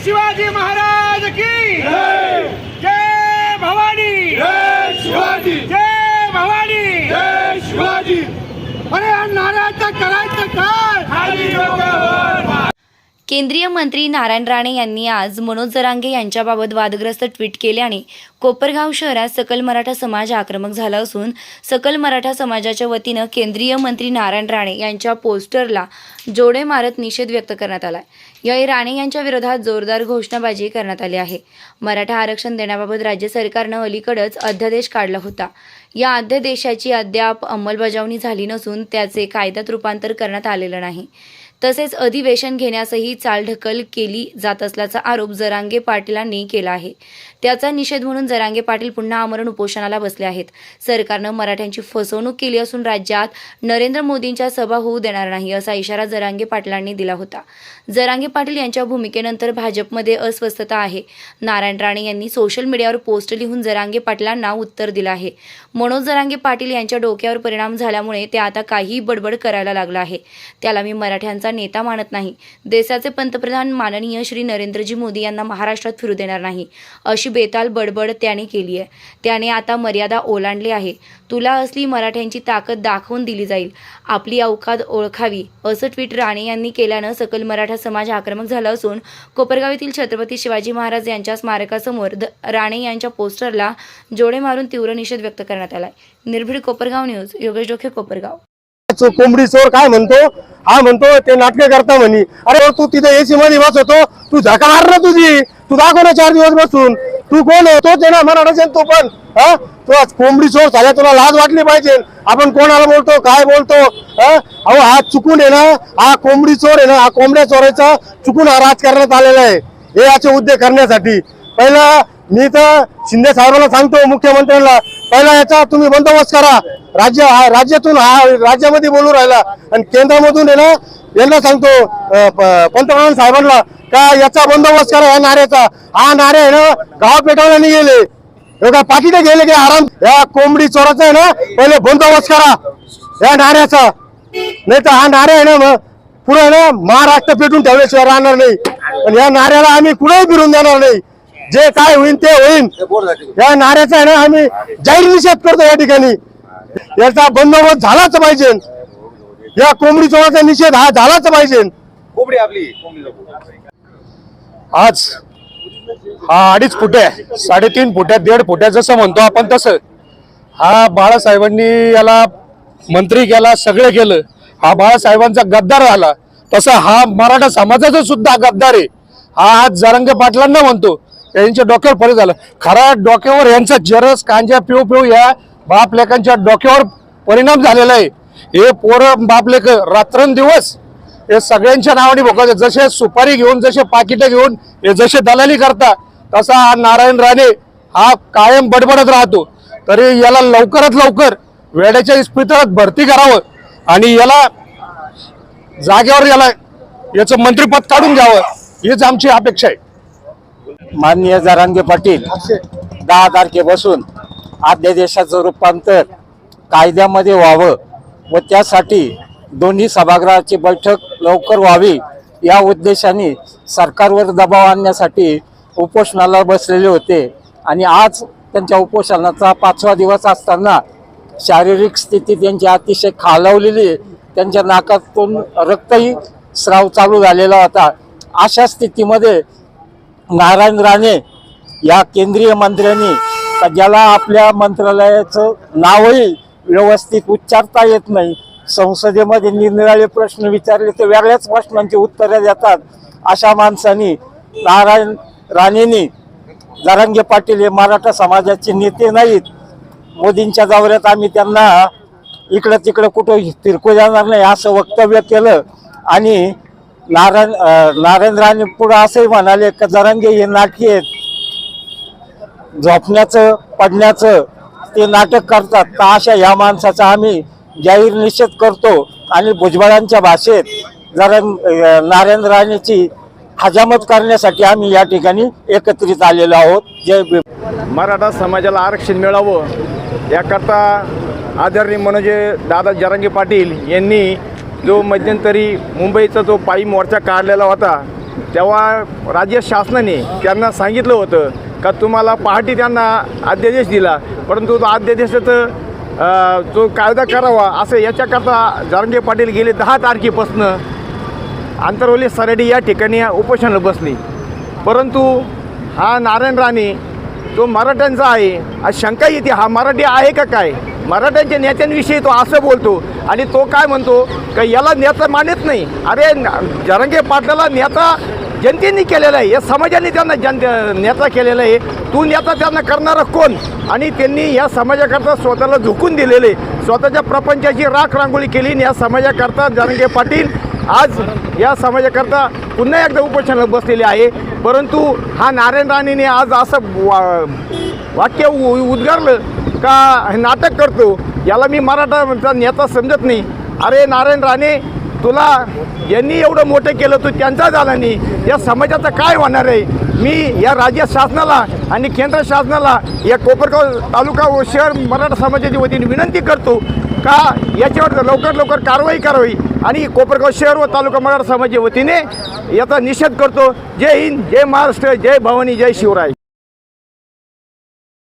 शिवाजी महाराज की जय भवानी। जय शिवाजी जय भवानी जय शिवाजी अरे या नारायणचं करायचं काय केंद्रीय मंत्री नारायण राणे यांनी आज मनोज जरांगे यांच्याबाबत वादग्रस्त ट्विट केल्याने कोपरगाव शहरात सकल मराठा समाज आक्रमक झाला असून सकल मराठा समाजाच्या वतीनं केंद्रीय मंत्री नारायण राणे यांच्या पोस्टरला जोडे मारत निषेध व्यक्त करण्यात आला आहे यावेळी राणे यांच्या विरोधात जोरदार घोषणाबाजी करण्यात आली आहे. मराठा आरक्षण देण्याबाबत राज्य सरकारनं अलीकडच अध्यादेश काढला होता. या अध्यादेशाची अद्याप अंमलबजावणी झाली नसून त्याचे कायद्यात रूपांतर करण्यात आलेलं नाही. तसेच अधिवेशन घेण्यासही चालढकल केली जात असल्याचा आरोप जरांगे पाटीलांनी केला आहे. त्याचा निषेध म्हणून जरांगे पाटील पुन्हा आमरण उपोषणाला बसले आहेत. सरकारनं मराठ्यांची फसवणूक केली असून राज्यात नरेंद्र मोदींच्या सभा होऊ देणार नाही असा इशारा जरांगे पाटलांनी दिला होता. जरांगे पाटील यांच्या भूमिकेनंतर भाजपमध्ये अस्वस्थता आहे. नारायण राणे यांनी सोशल मीडियावर पोस्ट लिहून जरांगे पाटलांना उत्तर दिलं आहे. मनोज जरांगे पाटील यांच्या डोक्यावर परिणाम झाल्यामुळे ते आता काहीही बडबड करायला लागलं आहे. त्याला मी मराठ्यांचा नेता मानत नाही. देशाचे पंतप्रधान माननीय श्री नरेंद्रजी मोदी यांना महाराष्ट्रात फिरू देणार नाही. अशी बेताल बडबड त्याने केली आहे. त्याने आता मर्यादा ओलांडली आहे. तुला असली मराठ्यांची ताकद दाखवून दिली जाईल. आपली अवकाद ओळखावी असं ट्विट राणे यांनी केल्यानं सकल मराठा समाज आक्रमक झाला असून कोपरगाव येथील छत्रपती शिवाजी महाराज यांच्या स्मारकासमोर द- राणे यांच्या पोस्टरला जोडे मारून तीव्र निषेध व्यक्त करण्यात आलाय. निर्भीड कोपरगाव न्यूज योगेश डोखे कोपरगाव. कोंबडी चोर काय म्हणतो? हा म्हणतो ते नाटके करता म्हणे. अरे तू तिथे एसी मध्ये बसवतो तू झका मार ना तुझी. तू दाखव ना चार दिवस बसून. तू कोण आहे? तोच आहे ना मराठा तो पण. हा? तू आज कोंबडी चोर झाल्या तुला लाज वाटली पाहिजे. आपण कोणाला बोलतो काय बोलतो? हा? अहो हा चुकून आहे ना हा कोंबडी चोर आहे ना हा कोंबड्या चोराचा चुकून हा राजकारणात आलेला आहे. हे याचे उद्योग करण्यासाठी. पहिला मी तर शिंदे साहेबांना सांगतो मुख्यमंत्र्यांना पहिला याचा तुम्ही बंदोबस्त करा. राज्य हा राज्यातून हा राज्यामध्ये बोलू राहिला. आणि केंद्रामधून आहे ना यांना सांगतो पंतप्रधान साहेबांना का याचा बंदोबस्त करा या नाऱ्याचा. हा नारे आहे ना गाव पेटवल्याने गेले एवढ्या पाठीने गेले की आराम? या कोंबडी चोराचा आहे ना पहिले बंदोबस्त करा या नाऱ्याचा. नाही तर हा नारे आहे ना मग पुढे ना महाराष्ट्र पेटून ठेवल्याशिवाय राहणार नाही. आणि या नाऱ्याला आम्ही कुठेही फिरून देणार नाही. जे काय होईल ते होईल या नाऱ्याचा आहे ना आम्ही जाहीर निषेध करतो या ठिकाणी. याचा बंदोबस्त झालाच पाहिजे. या कोंबडी चोराचा निषेध हा झालाच पाहिजे. कोंबडी आपली. आज हा अडीच फुटे आहे साडेतीन फुट्या दीड फुट्या जसं म्हणतो आपण तसं. हा बाळासाहेबांनी याला मंत्री केला सगळे केलं. हा बाळासाहेबांचा गद्दार झाला. तसा हा मराठा समाजाचा सुद्धा गद्दार आहे. हा आज जरंगे पाटलांना म्हणतो. यांच्या डोक्यावर पडे झालं. खरा डोक्यावर यांचा जरस कांजा पिऊ पिऊ या बापलेकांच्या डोक्यावर परिणाम झालेला आहे. हे पोरं बापलेक रात्रंदिवस हे सगळ्यांच्या नावाने भोगायचं जसे सुपारी घेऊन जसे पाकिटं घेऊन हे जसे दलाली करता तसा हा नारायण राणे हा कायम बडबडत राहतो. तरी याला लवकरात लवकर वेड्याच्या इस्पितळात भरती करावं आणि याला जागेवर याला याचं मंत्रिपद काढून घ्यावं हीच आमची अपेक्षा आहे. माननीय जरांगे पाटील दहा तारखेपासून अध्यादेशाचं रूपांतर कायद्यामध्ये व्हावं व त्यासाठी दोन्ही सभागृहाची बैठक लवकर व्हावी या उद्देशाने सरकारवर दबाव आणण्यासाठी उपोषणाला बसलेले होते. आणि आज त्यांच्या उपोषणाचा पाचवा दिवस असताना शारीरिक स्थिती त्यांची अतिशय खालावलेली त्यांच्या नाकातून रक्तही स्राव चालू झालेला होता. अशा स्थितीमध्ये नारायण राणे या केंद्रीय मंत्र्यांनी का ज्याला आपल्या मंत्रालयाचं नावही व्यवस्थित उच्चारता येत नाही संसदेमध्ये निरनिराळे प्रश्न विचारले तर वेगळ्याच प्रश्नांची उत्तरं देतात अशा माणसांनी नारायण राणेंनी. जरांगे पाटील हे मराठा समाजाचे नेते नाहीत. मोदींच्या दौऱ्यात आम्ही त्यांना इकडं तिकडं कुठं फिरकू जाणार नाही असं वक्तव्य केलं आणि नारायण नारायण राणे पुढं असंही म्हणाले का जरांगे हे नाटकी आहेत. झोपण्याचं पडण्याचं ते नाटक करतात. तर अशा या माणसाचा आम्ही जाहीर निषेध करतो आणि भुजबळांच्या भाषेत जरा नारायण राणेची हजामत करण्यासाठी आम्ही या ठिकाणी एकत्रित आलेलो आहोत. जय मराठा समाजाला आरक्षण मिळावं याकरता आदरणीय मनोजे दादा जरांगे पाटील यांनी जो मध्यंतरी मुंबईचा जो पायी मोर्चा काढलेला होता तेव्हा राज्य शासनाने त्यांना सांगितलं होतं का तुम्हाला पहाटे त्यांना अध्यादेश दिला परंतु तो अध्यादेशाचं जो कायदा करावा असं याच्याकरता जारंगे पाटील गेले दहा तारखेपासून. आंतरवली सराडी या ठिकाणी उपोषणाला बसली. परंतु हा नारायण राणे जो मराठ्यांचा आहे आज शंका येते हा मराठी आहे का काय? मराठ्यांच्या नेत्यांविषयी तो असं बोलतो आणि तो काय म्हणतो का याला नेता मानत नाही. अरे जरंगे पाटलाला नेता जनतेने केलेला आहे. या समाजाने त्यांना जन नेता केलेला आहे. तू नेता त्यांना करणारा कोण? आणि त्यांनी या समाजाकरता स्वतःला झुकून दिलेले स्वतःच्या प्रपंचाची राख रांगोळी केली आणि या समाजाकरता जरंगे पाटील आज या समाजाकरता पुन्हा एकदा उपोषणाला बसलेले आहे. परंतु हा नारायण राणेने आज असं वा वाक्य उ- उद्गारलं का हे नाटक करतो? याला मी मराठाचा नेता समजत नाही. अरे नारायण राणे तुला यांनी एवढं मोठं केलं तू त्यांचा झाला नाही. या समाजाचं काय होणार आहे? मी या राज्य शासनाला आणि केंद्र शासनाला या कोपरगाव तालुका व शहर मराठा समाजाच्या वतीने विनंती करतो का याच्यावर लवकर लवकर कारवाई करावी आणि कोपरगाव शहर व तालुका मराठा समाजाच्या वतीने याचा निषेध करतो. जय हिंद जय महाराष्ट्र जय भवानी जय शिवराय.